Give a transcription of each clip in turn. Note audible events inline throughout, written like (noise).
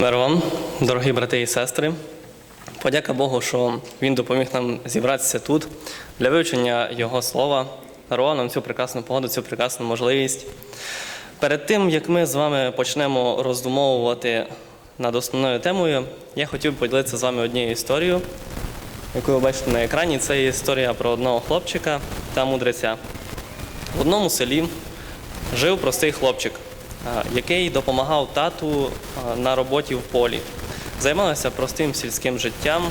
Мир вам, дорогі брати і сестри. Подяка Богу, що Він допоміг нам зібратися тут для вивчення Його слова, дарував нам цю прекрасну погоду, цю прекрасну можливість. Перед тим, як ми з вами почнемо роздумовувати над основною темою, я хотів поділитися з вами однією історією, яку ви бачите на екрані. Це історія про одного хлопчика та мудреця. В одному селі жив простий хлопчик, який допомагав тату на роботі в полі. Займався простим сільським життям,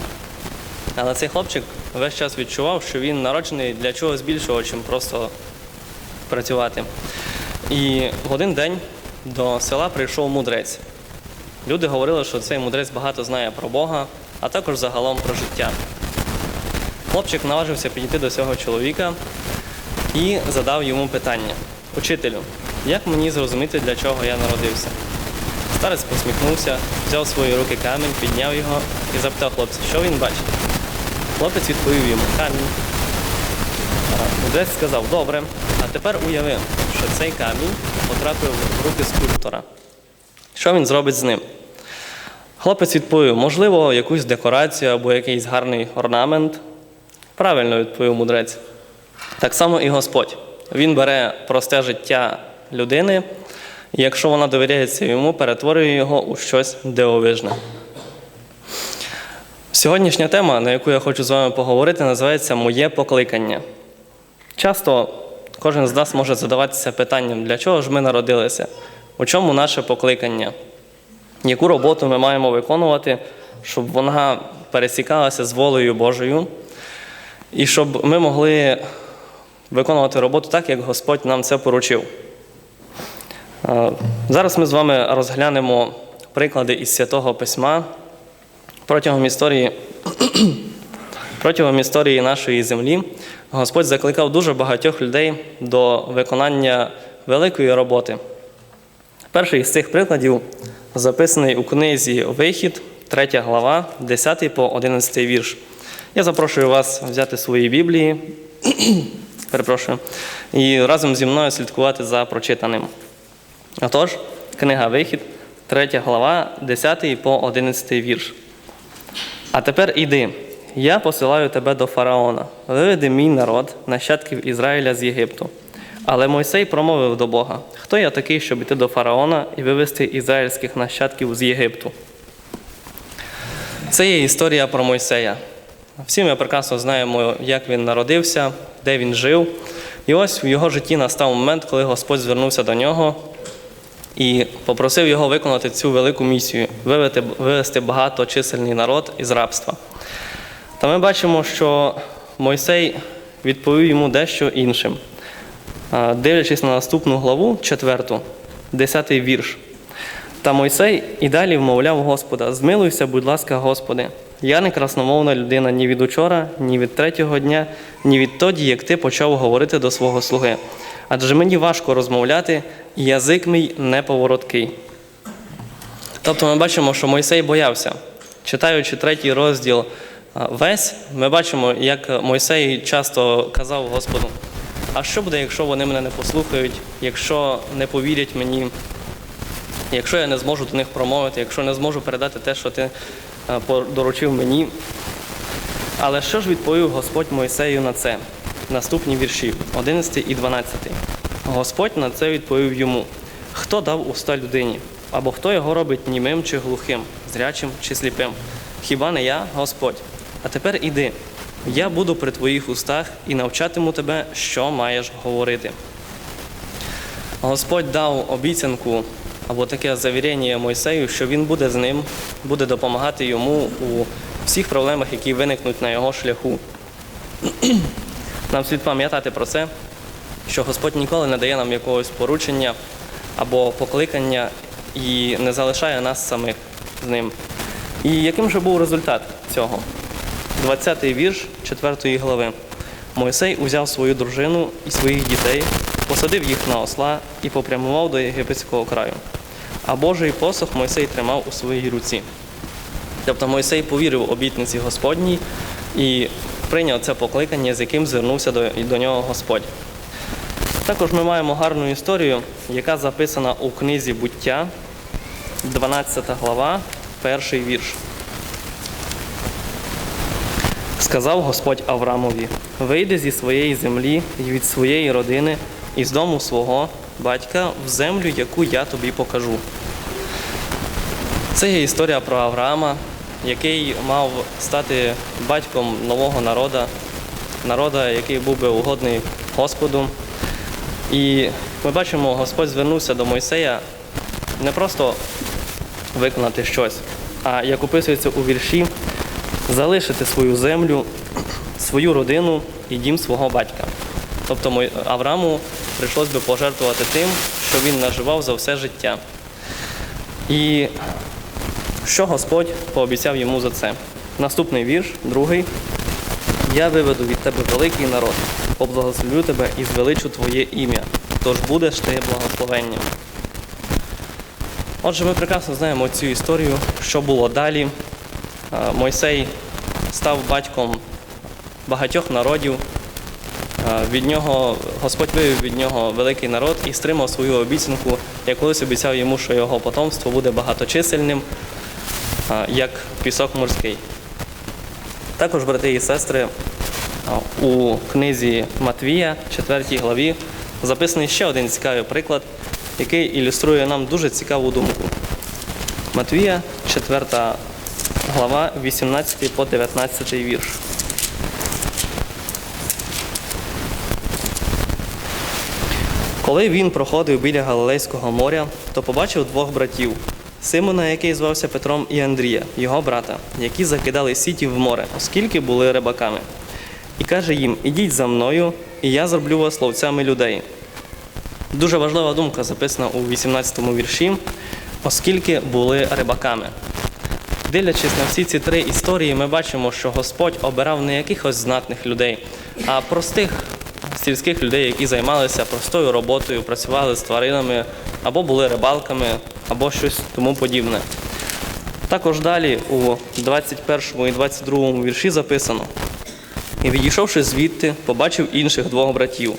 але цей хлопчик весь час відчував, що він народжений для чогось більшого, чим просто працювати. І в один день до села прийшов мудрець. Люди говорили, що цей мудрець багато знає про Бога, а також загалом про життя. Хлопчик наважився підійти до цього чоловіка і задав йому питання: Учителю, як мені зрозуміти, для чого я народився? Старець посміхнувся, взяв свої руки камінь, підняв його і запитав хлопця, що він бачить. Хлопець відповів йому камінь. Мудрець сказав, добре, а тепер уяви, що цей камінь потрапив в руки скульптора. Що він зробить з ним? Хлопець відповів, можливо, якусь декорацію або якийсь гарний орнамент. Правильно відповів мудрець. Так само і Господь. Він бере просте життя людини, і якщо вона довіряється йому, перетворює його у щось дивовижне. Сьогоднішня тема, на яку я хочу з вами поговорити, називається Моє покликання. Часто кожен з нас може задаватися питанням, для чого ж ми народилися, у чому наше покликання, яку роботу ми маємо виконувати, щоб вона пересікалася з волею Божою, і щоб ми могли виконувати роботу так, як Господь нам це поручив. Е, Зараз ми з вами розглянемо приклади із Святого Письма протягом історії. (clears throat) Протягом історії нашої землі Господь закликав дуже багатьох людей до виконання великої роботи. Перший з цих прикладів записаний у книзі Вихід, 3 глава, 10 по 11 вірш. Я запрошую вас взяти свої Біблії, (clears throat) перепрошую, і разом зі мною слідкувати за прочитаним. Отож, книга Вихід, 3 глава, 10 по 11 вірш. А тепер іди, я посилаю тебе до фараона, виведи мій народ, нащадків Ізраїля з Єгипту. Але Мойсей промовив до Бога: Хто я такий, щоб іти до фараона і вивести ізраїльських нащадків з Єгипту? Це є історія про Мойсея. Всі ми прекрасно знаємо, як він народився, де він жив. І ось в його житті настав момент, коли Господь звернувся до нього і попросив його виконати цю велику місію вивести, вивести багаточисельний народ із рабства. Та ми бачимо, що Мойсей відповів йому дещо іншим. Дивлячись на наступну главу, 4, 10 вірш. Та Мойсей і далі вмовляв Господа: Змилуйся, будь ласка, Господи. Я не красномовна людина ні від учора, ні від третього дня, ні відтоді, як ти почав говорити до свого слуги. Адже мені важко розмовляти, язик мій неповороткий. Тобто ми бачимо, що Мойсей боявся. Читаючи третій розділ весь, ми бачимо, як Мойсей часто казав Господу: а що буде, якщо вони мене не послухають, якщо не повірять мені, якщо я не зможу до них промовити, якщо не зможу передати те, що ти доручив мені. Але що ж відповів Господь Мойсею на це? Наступні вірші, 11 і 12. Господь на це відповів йому: Хто дав уста людині? Або хто його робить німим чи глухим, зрячим чи сліпим? Хіба не я, Господь? А тепер іди, я буду при твоїх устах і навчатиму тебе, що маєш говорити. Господь дав обіцянку або таке завірення Мойсею, що він буде з ним, буде допомагати йому у всіх проблемах, які виникнуть на його шляху. (clears throat) Нам слід пам'ятати про це, що Господь ніколи не дає нам якогось поручення або покликання і не залишає нас самих з ним. І яким же був результат цього? 20-й вірш 4 глави. Мойсей узяв свою дружину і своїх дітей, посадив їх на осла і попрямував до єгипетського краю. А Божий посох Мойсей тримав у своїй руці. Тобто Мойсей повірив обітниці Господній і прийняв це покликання, з яким звернувся до, до нього Господь. Також ми маємо гарну історію, яка записана у книзі буття, 12 глава, перший вірш. Сказав Господь Аврамові: вийди зі своєї землі і від своєї родини, і з дому свого батька в землю, яку я тобі покажу. Це є історія про Авраама, який мав стати батьком нового народу, народа, який був би угодний Господу. І ми бачимо, Господь звернувся до Мойсея не просто виконати щось, а як описується у вірші, залишити свою землю, свою родину і дім свого батька. Тобто Аврааму прийшлось би пожертвувати тим, що він наживав за все життя. І що Господь пообіцяв йому за це? Наступний вірш, другий. Я виведу від тебе великий народ, поблагословлю тебе і звеличу твоє ім'я, тож будеш ти благословенням. Отже, ми прекрасно знаємо цю історію, що було далі. Мойсей став батьком багатьох народів. Від нього Господь вивів від нього великий народ і стримав свою обіцянку, як колись обіцяв йому, що його потомство буде багаточисельним, як пісок морський. Також, брати і сестри, у книзі Матвія, 4 главі, записаний ще один цікавий приклад, який ілюструє нам дуже цікаву думку. Матвія, 4 глава, 18 по 19 вірш. Коли він проходив біля Галилейського моря, то побачив двох братів Симона, який звався Петром, і Андрія, його брата, які закидали сіті в море, оскільки були рибаками. І каже їм: Ідіть за мною, і я зроблю вас ловцями людей. Дуже важлива думка записана у 18 вірші, оскільки були рибаками. Дивлячись на всі ці три історії, ми бачимо, що Господь обирав не якихось знатних людей, а простих сільських людей, які займалися простою роботою, працювали з тваринами, або були рибалками, або щось тому подібне. Також далі у 21 і 22 вірші записано: І відійшовши звідти, побачив інших двох братів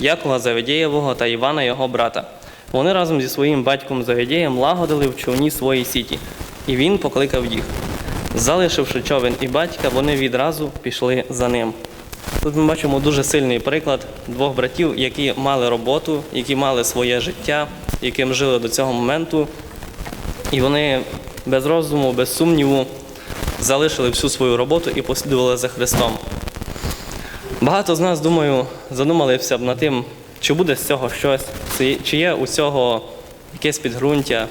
Якова Заведєєвого та Івана його брата. Вони разом зі своїм батьком Заведєєм лагодили в човні свої сіті, і він покликав їх. Залишивши човен і батька, вони відразу пішли за ним. Тут ми бачимо дуже сильний приклад двох братів, які мали роботу, які мали своє життя, яким жили до цього моменту. І вони без розуму, без сумніву залишили всю свою роботу і послідували за Христом. Багато з нас, думаю, задумалися б над тим, чи буде з цього щось, чи- є у цього якесь підґрунтя.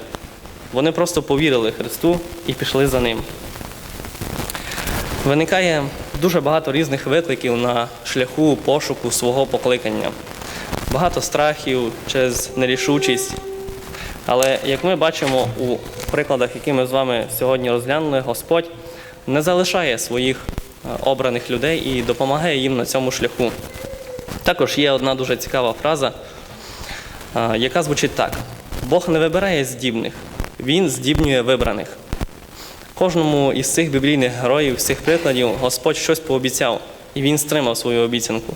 Вони просто повірили Христу і пішли за ним. Виникає дуже багато різних викликів на шляху пошуку свого покликання. Багато страхів через нерішучість. Але як ми бачимо у прикладах, які ми з вами сьогодні розглянули, Господь не залишає своїх обраних людей і допомагає їм на цьому шляху. Також є одна дуже цікава фраза, е, яка звучить так: Бог не вибирає здібних, Він здібнює вибраних. Кожному із цих біблійних героїв, з цих прикладів, Господь щось пообіцяв, і Він стримав свою обіцянку.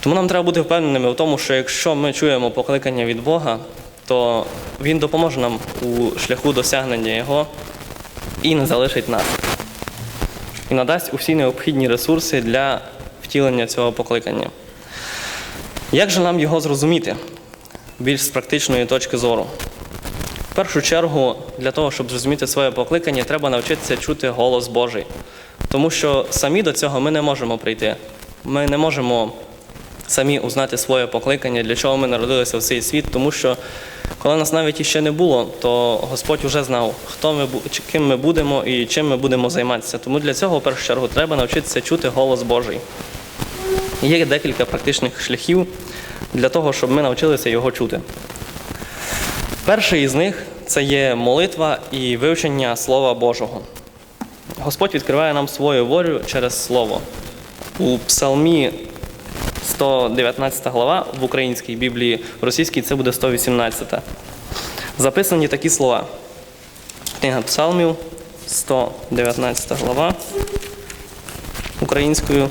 Тому нам треба бути впевненими в тому, що якщо ми чуємо покликання від Бога, то Він допоможе нам у шляху досягнення Його і не залишить нас. І надасть усі необхідні ресурси для втілення цього покликання. Як же нам його зрозуміти більш з практичної точки зору? В першу чергу, для того, щоб зрозуміти своє покликання, треба навчитися чути голос Божий. Тому що самі до цього ми не можемо прийти. Ми не можемо самі узнати своє покликання, для чого ми народилися в цей світ, тому що коли нас навіть іще не було, то Господь вже знав, хто ми ким ми будемо і чим ми будемо займатися. Тому для цього, в першу чергу, треба навчитися чути голос Божий. Є декілька практичних шляхів для того, щоб ми навчилися його чути. Перший із них це є молитва і вивчення Слова Божого. Господь відкриває нам свою волю через Слово. У Псалмі 119 глава в українській Біблії, в російській це буде 118. Записані такі слова. Книга Псалмів, 119 глава українською,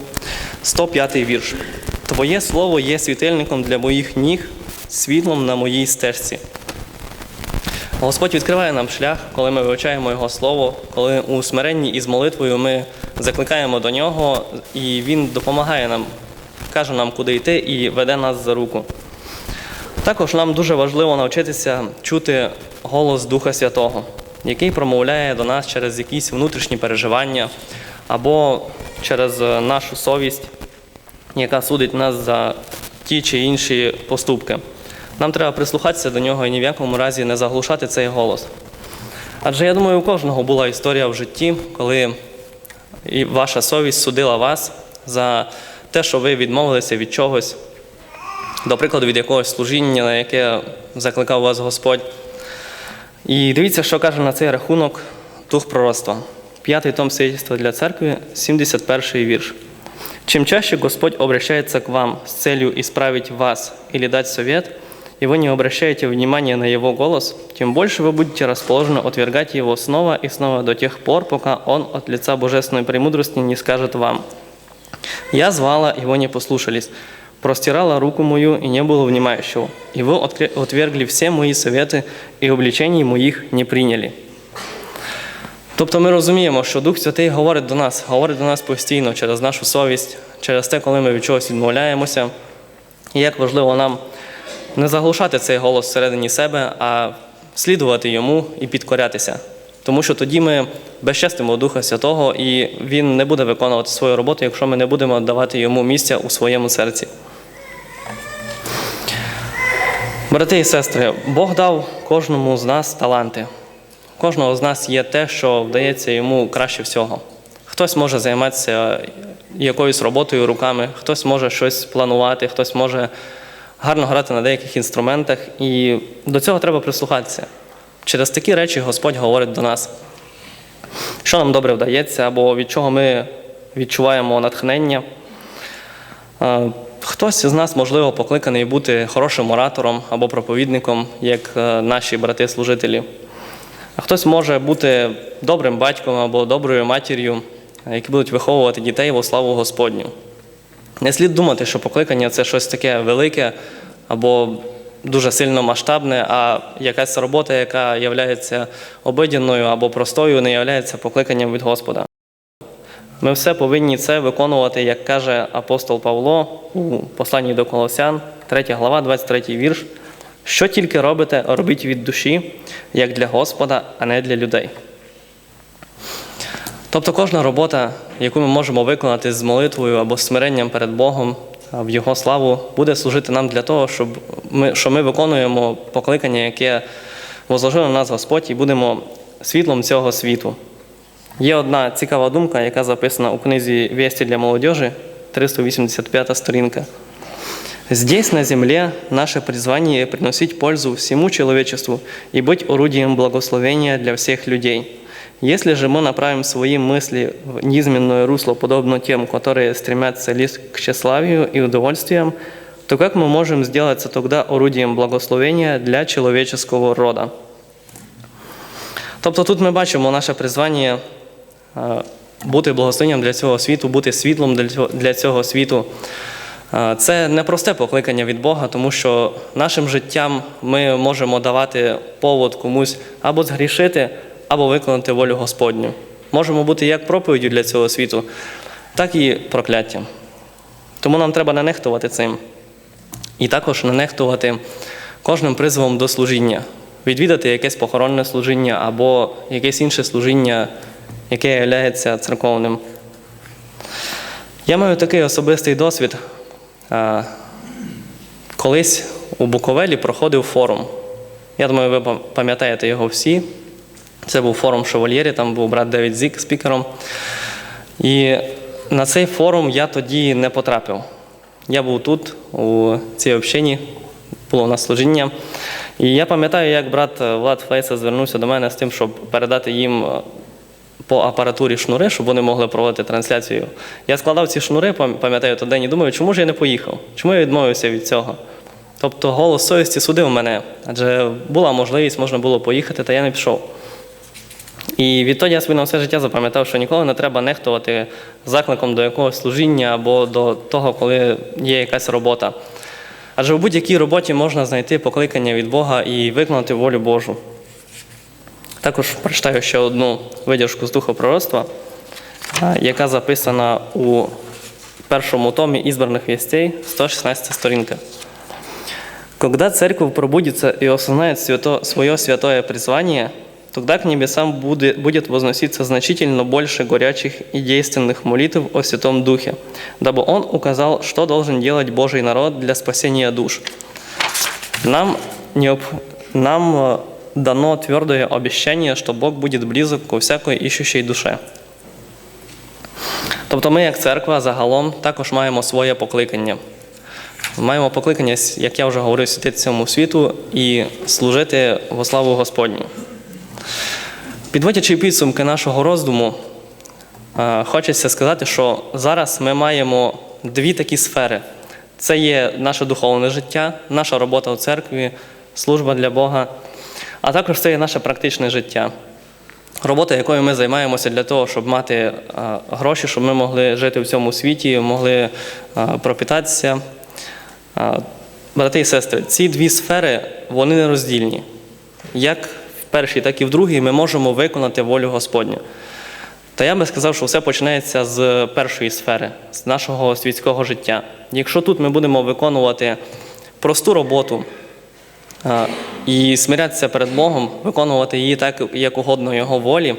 105 вірш. Твоє слово є світильником для моїх ніг, світлом на моїй стежці. Господь відкриває нам шлях, коли ми вивчаємо Його Слово, коли у смиренні і з молитвою ми закликаємо до Нього, і Він допомагає нам, каже нам, куди йти, і веде нас за руку. Також нам дуже важливо навчитися чути голос Духа Святого, який промовляє до нас через якісь внутрішні переживання або через е, нашу совість, яка судить нас за ті чи інші поступки. Нам треба прислухатися до нього і ні в якому разі не заглушати цей голос. Адже я думаю, у кожного була історія в житті, коли ваша совість судила вас за те, що ви відмовилися від чогось, до прикладу, від якогось служіння, на яке закликав вас Господь. І дивіться, що каже на цей рахунок дух пророцтва. П'ятий том свидетельства для церкви, 71 вірш. Чем чаще Господь обращается к вам с целью исправить вас или дать совет, и вы не обращаете внимания на Его голос, тем больше вы будете расположены отвергать Его снова и снова до тех пор, пока Он от лица божественной премудрости не скажет вам. Я звала, и вы не послушались, простирала руку мою, и не было внимающего, и вы откре- отвергли все мои советы, и обличений моих не приняли. Тобто ми розуміємо, що Дух Святий говорить до нас, говорить до нас постійно через нашу совість, через те, коли ми від чогось відмовляємося. І як важливо нам не заглушати цей голос всередині себе, а слідувати йому і підкорятися. Тому що тоді ми безчестимо Духа Святого, і Він не буде виконувати свою роботу, якщо ми не будемо давати йому місця у своєму серці. Брати і сестри, Бог дав кожному з нас таланти. Кожного з нас є те, що вдається йому краще всього. Хтось може займатися якоюсь роботою руками, хтось може щось планувати, хтось може гарно грати на деяких інструментах, і до цього треба прислухатися. Через такі речі Господь говорить до нас, що нам добре вдається, або від чого ми відчуваємо натхнення. Е, Хтось з нас, можливо, покликаний бути хорошим оратором або проповідником, як е, наші брати-служителі. А хтось може бути добрим батьком або доброю матір'ю, які будуть виховувати дітей во славу Господню. Не слід думати, що покликання це щось таке велике або дуже сильно масштабне, а якась робота, яка є обидяною або простою, не є покликанням від Господа. Ми все повинні це виконувати, як каже апостол Павло у посланні до Колосян, 3 глава, 23 вірш. Що тільки робите, робіть від душі, як для Господа, а не для людей. Тобто кожна робота, яку ми можемо виконати з молитвою або смиренням перед Богом в Його славу, буде служити нам для того, щоб ми, що ми виконуємо покликання, яке возложив на нас Господь, і будемо світлом цього світу. Є одна цікава думка, яка записана у книзі Вісті для молодежі, 385 сторінка. Здесь, на земле, наше призвание приносить пользу всему человечеству и быть орудием благословения для всех людей. Если же мы направим свои мысли в низменное русло, подобно тем, которые стремятся лишь к тщеславию и удовольствиям, то как мы можем сделаться тогда орудием благословения для человеческого рода? Тобто тут ми бачимо наше призвання е, бути благословенням для цього світу, бути світлом для цього- для цього світу. Е, Це не просте покликання від Бога, тому що нашим життям ми можемо давати повод комусь або згрішити, або виконати волю Господню. Можемо бути як проповіддю для цього світу, так і прокляттям. Тому нам треба не нехтувати цим. І також не нехтувати кожним призовом до служіння, відвідати якесь похоронне служіння або якесь інше служіння, яке є церковним. Я маю такий особистий досвід. Колись у Буковелі проходив форум. Я думаю, ви пам'ятаєте його всі. Це був форум Шевольєрі, там був брат Девід Зік спікером. І на цей форум я тоді не потрапив. Я був тут, у цій общині, було у нас служіння. І я пам'ятаю, як брат Влад Фейса звернувся до мене з тим, щоб передати їм е, по апаратурі шнури, щоб вони могли проводити трансляцію. Я складав ці шнури, пам'ятаю той день, і думаю, чому ж я не поїхав? Чому я відмовився від цього? Тобто голос совісті судив мене, адже була можливість, можна було поїхати, та я не пішов. І відтоді я собі на все життя запам'ятав, що ніколи не треба нехтувати закликом до якогось служіння або до того, коли є якась робота. Адже в будь-якій роботі можна знайти покликання від Бога і виконати волю Божу. Також прочитаю ще одну видержку з духа пророцтва, яка записана у першому томі ізбраних вістей, 116 сторінка. Когда церковь пробудится и осознает свято, свое святое призвание, тогда к небесам буде- будет возноситься значительно больше горячих и действенных молитв о Святом Духе, дабы Он указал, что должен делать Божий народ для спасения душ. Нам, необ... Нам э, дано твердое обещание, что Бог будет близок ко всякой ищущей душе. Тобто ми, як церква, загалом також маємо своє покликання. Маємо покликання, як я вже говорив, святити цьому світу і служити во славу Господню. Підводячи підсумки нашого роздуму, е, хочеться сказати, що зараз ми маємо дві такі сфери: це є наше духовне життя, наша робота у церкві, служба для Бога, а також це є наше практичне життя. Робота, якою ми займаємося для того, щоб мати е, гроші, щоб ми могли жити в цьому світі, могли е, пропитатися. Брати і сестри, ці дві сфери вони нероздільні. Як першій, так і в другій ми можемо виконати волю Господню. Та я би сказав, що все починається з першої сфери, з нашого світського життя. Якщо тут ми будемо виконувати просту роботу і смирятися перед Богом, виконувати її так, як угодно Його волі,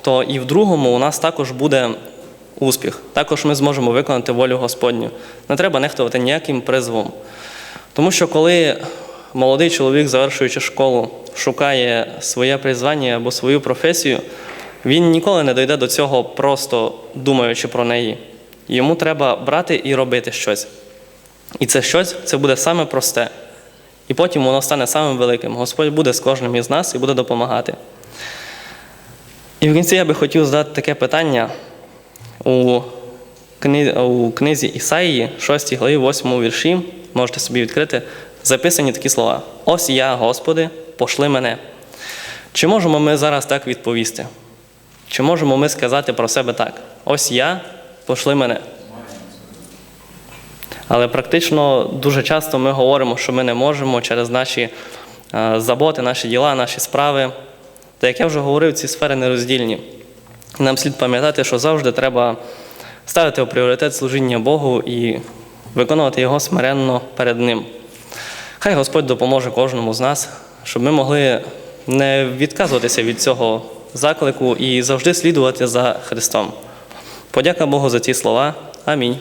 то і в другому у нас також буде успіх. Також ми зможемо виконати волю Господню. Не треба нехтувати ніяким призвом. Тому що коли молодий чоловік, завершуючи школу, шукає своє призвання або свою професію, він ніколи не дойде до цього просто думаючи про неї. Йому треба брати і робити щось. І це щось це буде саме просте. І потім воно стане самим великим. Господь буде з кожним із нас і буде допомагати. І в кінці я би хотів задати таке питання у у книзі Ісаїї, 6 главі, 8 вірші, можете собі відкрити, записані такі слова: Ось я, Господи, пошли мене. Чи можемо ми зараз так відповісти? Чи можемо ми сказати про себе так? Ось я, пошли мене. Але практично дуже часто ми говоримо, що ми не можемо через наші е, заботи, наші діла, наші справи. Та як я вже говорив, ці сфери нероздільні. Нам слід пам'ятати, що завжди треба ставити у пріоритет служіння Богу і виконувати його смиренно перед Ним. Хай Господь допоможе кожному з нас, щоб ми могли не відказуватися від цього заклику і завжди слідувати за Христом. Подяка Богу за ці слова. Амінь.